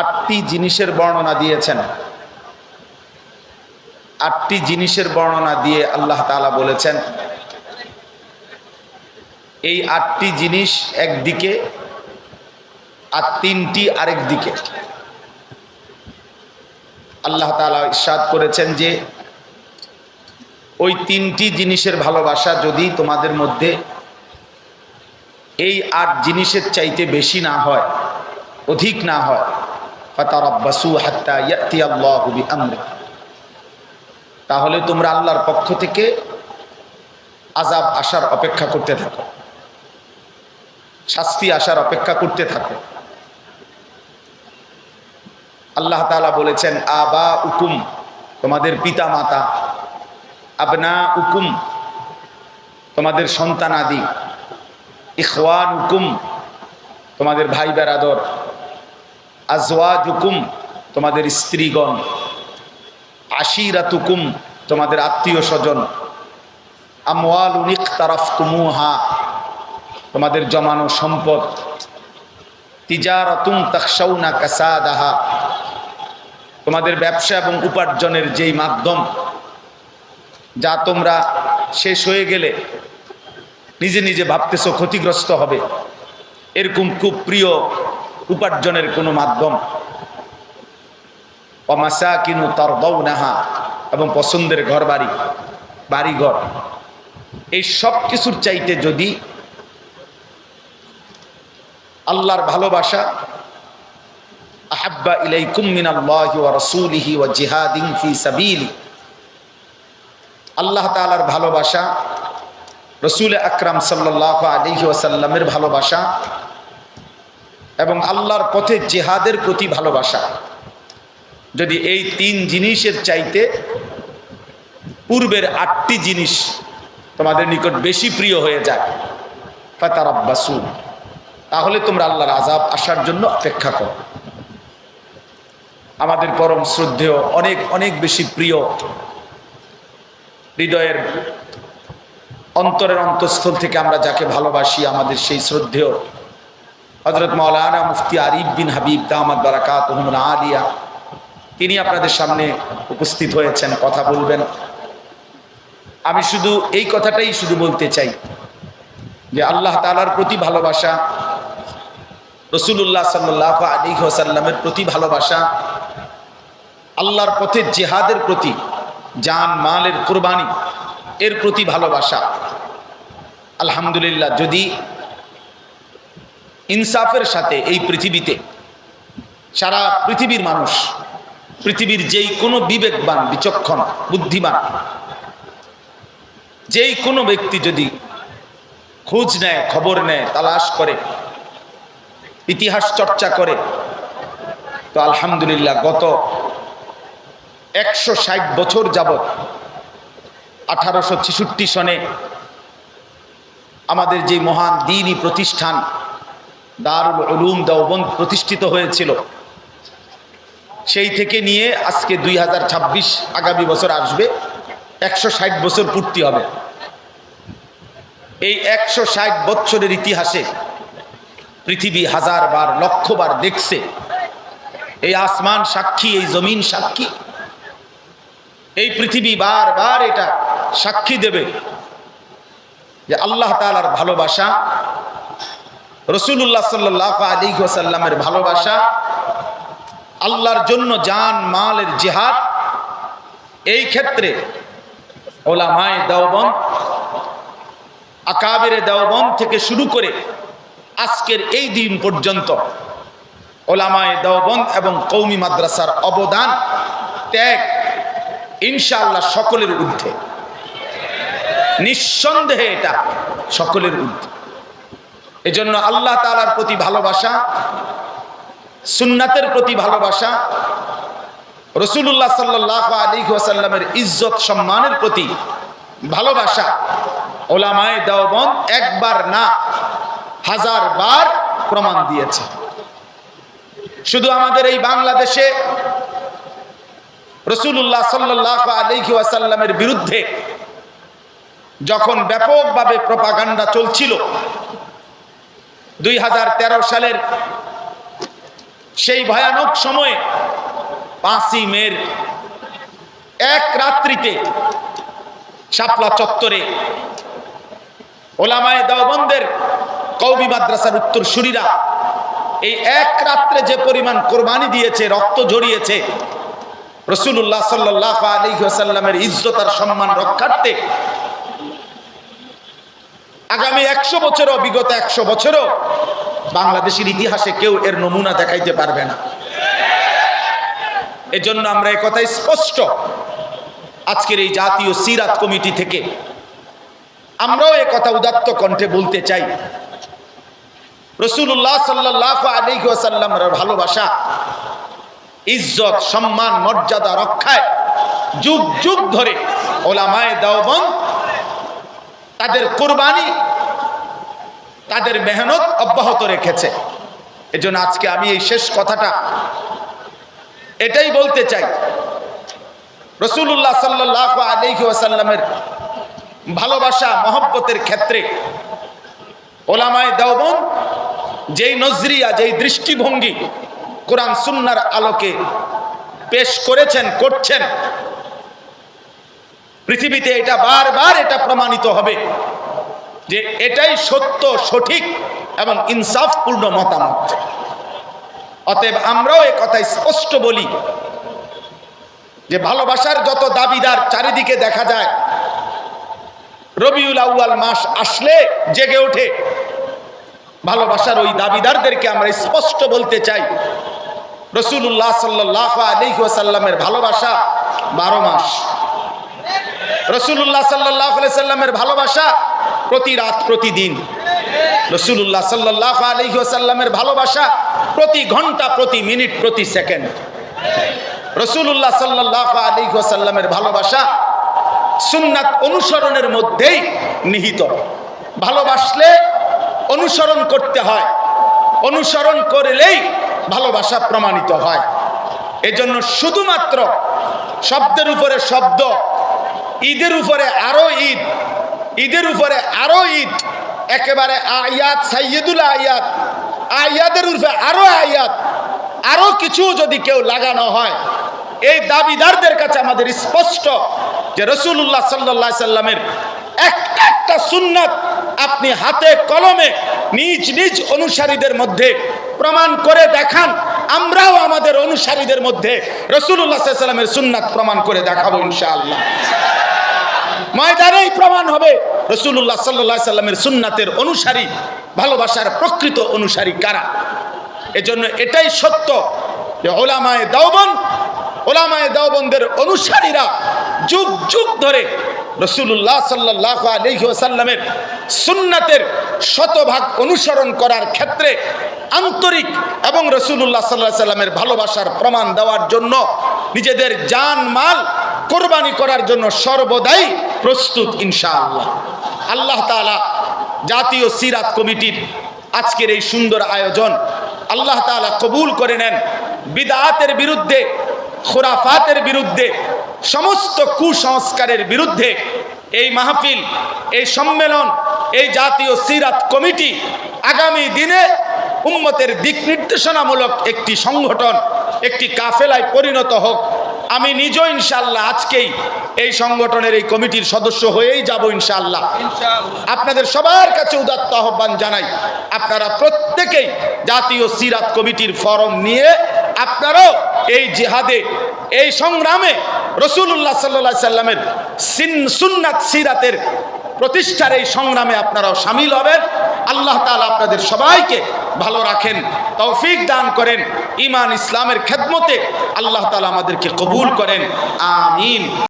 আটটি জিনিসের বর্ণনা দিয়েছেন। আটটি জিনিসের বর্ণনা দিয়ে আল্লাহ তাআলা বলেছেন, এই আটটি জিনিস একদিকে আর তিনটি আরেক দিকে। আল্লাহ তাআলা ইরশাদ করেছেন যে, ওই তিনটি জিনিসের ভালোবাসা যদি তোমাদের মধ্যে এই আট জিনিসের চাইতে বেশি না হয়, অধিক না হয় হাত্তা তাহলে তোমরা আল্লাহর পক্ষ থেকে আজাব আসার অপেক্ষা করতে থাকো। শাস্তি আসার অপেক্ষা করতে থাকো। আল্লাহ তাআলা বলেছেন আবা উকুম তোমাদের পিতা মাতা আবনা উকুম তোমাদের সন্তান সন্তানাদি। ইখওয়ান হুকুম তোমাদের ভাই বেরাদর আজওয়াজ হুকুম তোমাদের স্ত্রীগণ। আশিরাতুকুম, তোমাদের আত্মীয় স্বজন আমওয়াল উনিক তোমাদের জমানো সম্পদ। তিজারতুম তাকসাউনা কাসাদাহা, তোমাদের ব্যবসা এবং উপার্জনের যেই মাধ্যম, যা তোমরা শেষ হয়ে গেলে নিজে নিজে ভাবতেছো ক্ষতিগ্রস্ত হবে। এরকম খুব প্রিয় উপার্জনের কোনো মাধ্যম। অমাসা কিনু তর নাহা এবং পছন্দের ঘর বাড়ি বাড়িঘর। এই সব কিছুর চাইতে যদি আল্লাহর ভালোবাসা, আহাব্বা ইলাইকুম মিনাল্লাহি ওয়া রাসূলিহি ওয়া জিহাদিন ফি সাবিলি। আল্লাহ তাআলার ভালোবাসা, রসুল আকরাম সাল্লাহ আলহি ওয়াসাল্লামের ভালোবাসা এবং আল্লাহর পথে জেহাদের প্রতি ভালোবাসা। যদি এই তিন জিনিসের চাইতে পূর্বের আটটি জিনিস তোমাদের নিকট বেশি প্রিয় হয়ে যায় ফাতার আব্বাসু তাহলে তোমরা আল্লাহর আজাব আসার জন্য অপেক্ষা করো। আমাদের পরম শ্রদ্ধেয়, অনেক অনেক বেশি প্রিয়, হৃদয়ের অন্তরের অন্তঃস্থল থেকে আমরা যাকে ভালোবাসি, আমাদের সেই শ্রদ্ধেয় হজরত মৌলানা মুফতি আরিফ বিন হাবিব দামাদ বারাকাত আলিয়া, তিনি আপনাদের সামনে উপস্থিত হয়েছেন, কথা বলবেন। আমি শুধু এই কথাটাই শুধু বলতে চাই যে আল্লাহ তালার প্রতি ভালোবাসা রসুল্লাহ সাল্লাহ আলী ওসাল্লামের প্রতি ভালোবাসা, আল্লাহর পথে জেহাদের প্রতি, জান, মালের কোরবানি, এর প্রতি ভালোবাসা। আলহামদুলিল্লাহ, যদি ইনসাফের সাথে এই পৃথিবীতে। সারা পৃথিবীর মানুষ, পৃথিবীর যেই কোনো বিবেকবান, বিচক্ষণ, বুদ্ধিমান, যেই কোনো ব্যক্তি যদি খোঁজ নেয়, খবর নেয়, তালাশ করে, ইতিহাস চর্চা করে, তো আলহামদুলিল্লাহ গত একশো ষাট বছর যাবত আঠারোশো ছেষট্টি সনে আমাদের যে মহান দিনই প্রতিষ্ঠান দারুল উলুম দেওবন্দ প্রতিষ্ঠিত হয়েছিল। সেই থেকে নিয়ে আজকে দুই আগামী বছর আসবে, একশো ষাট বছর পূর্তি হবে। এই একশো ষাট বছরের ইতিহাসে পৃথিবী হাজার বার লক্ষ বার দেখছে। এই আসমান সাক্ষী, এই জমিন সাক্ষী। এই পৃথিবী বারবার এটা সাক্ষী দেবে যে আল্লাহ তালার ভালোবাসা রসুল্লাহ সাল্লাহ আলী সাল্লামের ভালোবাসা, আল্লাহর জন্য জান, মালের জেহাদ, এই ক্ষেত্রে ওলামায় দেওবন আকাবের দেওবন থেকে শুরু করে আজকের এই দিন পর্যন্ত ওলামায় দেওবন এবং কৌমি মাদ্রাসার অবদান ত্যাগ ইনশাআল্লাহ সকলের ঊর্ধ্বে। নিঃসন্দেহে এটা সকলের ঊর্ধ্বে। এজন্য আল্লাহ তালার প্রতি ভালোবাসা, সুন্নাতের প্রতি ভালোবাসা রসুল্লাহ সাল্লাহ আলী ওয়াসাল্লামের ইজ্জত সম্মানের প্রতি ভালোবাসা ওলামায় দেওবন একবার না, হাজার বার প্রমাণ দিয়েছে। শুধু আমাদের এই বাংলাদেশে রসুল্লাহ সাল্লাহ আলহি ওয়াসাল্লামের বিরুদ্ধে যখন ব্যাপকভাবে প্রপাগান্ডা চলছিল দুই হাজার তেরো সালের সেই ভয়ানক সময়ে পাঁচই মের এক রাত্রিতে শাপলা চত্বরে ওলামায়ে দেওবন্দের কৌমি মাদ্রাসার উত্তরসূরিরা এই এক রাত্রে যে পরিমাণ কোরবানি দিয়েছে, রক্ত ঝরিয়েছে রসুল্লাহ সাল্লাহ আলী সাল্লামের ইজ্জত আর সম্মান রক্ষার্থে আগামী একশো বছরও, বিগত একশো বছরও বাংলাদেশের ইতিহাসে কেউ এর নমুনা দেখাইতে পারবে না। এজন্য আমরা কথা স্পষ্ট আজকের এই জাতীয় সিরাত কমিটি থেকে আমরাও কথা উদাত্ত কণ্ঠে বলতে চাই। রসুল্লাহ সাল্লাহ আলিহাসাল্লামের ভালোবাসা, ইজ্জত, সম্মান, মর্যাদা রক্ষায় যুগ যুগ ধরে ওলামায় দাওবন তাদের কোরবানি, তাদের মেহনত অব্যাহত রেখেছে। এজন্য আজকে আমি এই শেষ কথাটা এটাই বলতে চাই। রসুল্লাহ সাল্লাহ আলহি ওয়াসাল্লামের ভালোবাসা, মহব্বতের ক্ষেত্রে ওলামায় দেওবন যেই নজরিয়া, যেই দৃষ্টিভঙ্গি কোরআন সুন্নার আলোকে পেশ করেছেন, করছেন পৃথিবীতে এটা বারবার এটা প্রমাণিত হবে যে এটাই সত্য, সঠিক এবং ইনসাফপূর্ণ মতামত। অতএব আমরাও এ কথা স্পষ্ট বলি যে ভালোবাসার যত দাবিদার চারিদিকে দেখা যায়, রবিউল আউয়াল মাস আসলে জেগে ওঠে। ভালোবাসার ওই দাবিদারদেরকে আমরা স্পষ্ট বলতে চাই রসুল্লাহ সাল্লাহ আলিহাসাল্লামের ভালোবাসা বারো মাস। রসুল্লাহ সাল্লাহ সাল্লামের ভালোবাসা প্রতি রাত, প্রতিদিন। রসুল্লাহ সাল্লাহ আলিহাসাল্লামের ভালোবাসা প্রতি ঘণ্টা, প্রতি মিনিট, প্রতি সেকেন্ড। রসুল্লাহ সাল্লাহ আলিহাসাল্লামের ভালোবাসা সুন্নাত অনুসরণের মধ্যেই নিহিত। ভালোবাসলে অনুসরণ করতে হয়। অনুসরণ করলেই ভালোবাসা প্রমাণিত হয়। এজন্য শুধুমাত্র শব্দের উপরে শব্দ ঈদের উপরে আরও ঈদ, ঈদের উপরে আরও ঈদ, একেবারে আয়াত সাইয়দুল আয়াত আয়াদের উপরে আরও আয়াত, আরও কিছু যদি কেউ লাগানো হয়, এই দাবিদারদের কাছে আমাদের স্পষ্ট যে রসুল্লাহ সাল্লা সাল্লামের একটা একটা সুন্নাত আপনি হাতে কলমে নিজ নিজ অনুসারীদের মধ্যে প্রমাণ করে দেখান, আমরাও আমাদের অনুসারীদের মধ্যে রসুল্লাহ সাল্লামের সুন্নাত প্রমাণ করে দেখাবো ইনশাআল্লাহ। ময়দানেই প্রমাণ হবে। রসুল্লাহ সাল্লা সাল্লামের সুন্নাতের অনুসারী, ভালোবাসার প্রকৃত অনুসারী কারা? এজন্য এটাই সত্য যে ওলামায় দাওবন, ওলামায় দাওবনদের অনুসারীরা যুগ যুগ ধরে রসুল্লাহ সাল্লাহ আলহিহাসাল্লামের সুন্নাতের শতভাগ অনুসরণ করার ক্ষেত্রে আন্তরিক এবং রসুল্লাহ সাল্লাহ সাল্লামের ভালোবাসার প্রমাণ দেওয়ার জন্য নিজেদের জান মাল কোরবানি করার জন্য সর্বদাই প্রস্তুত, ইনশাআল্লাহ। আল্লাহ তালা জাতীয় সিরাত কমিটির আজকের এই সুন্দর আয়োজন আল্লাহ তালা কবুল করে নেন। বিদাতের বিরুদ্ধে, খোরাফাতের বিরুদ্ধে, সমস্ত কুসংস্কারের বিরুদ্ধে এই মাহফিল, এই সম্মেলন, এই জাতীয় সিরাত কমিটি আগামী দিনে উম্মতের দিক নির্দেশনামূলক একটি সংগঠন, একটি কাফেলায় পরিণত হোক। আমি নিজেও ইনশাল্লাহ আজকেই এই সংগঠনের এই কমিটির সদস্য হয়েই যাব ইনশাল্লাহ আপনাদের সবার কাছে উদাত্ত আহ্বান জানাই আপনারা প্রত্যেকেই জাতীয় সিরাত কমিটির ফরম নিয়ে আপনারাও এই জিহাদে এই সংগ্রামে রসুল্লাহ সাল্লা সাল্লামের সিন সুন্নাত সিরাতের প্রতিষ্ঠার এই সংগ্রামে আপনারাও সামিল হবেন। আল্লাহ তালা আপনাদের সবাইকে ভালো রাখেন তৌফিক দান করেন ইমান ইসলামের খেদমতে আল্লাহ তালা আমাদেরকে কবুল করেন আমিন।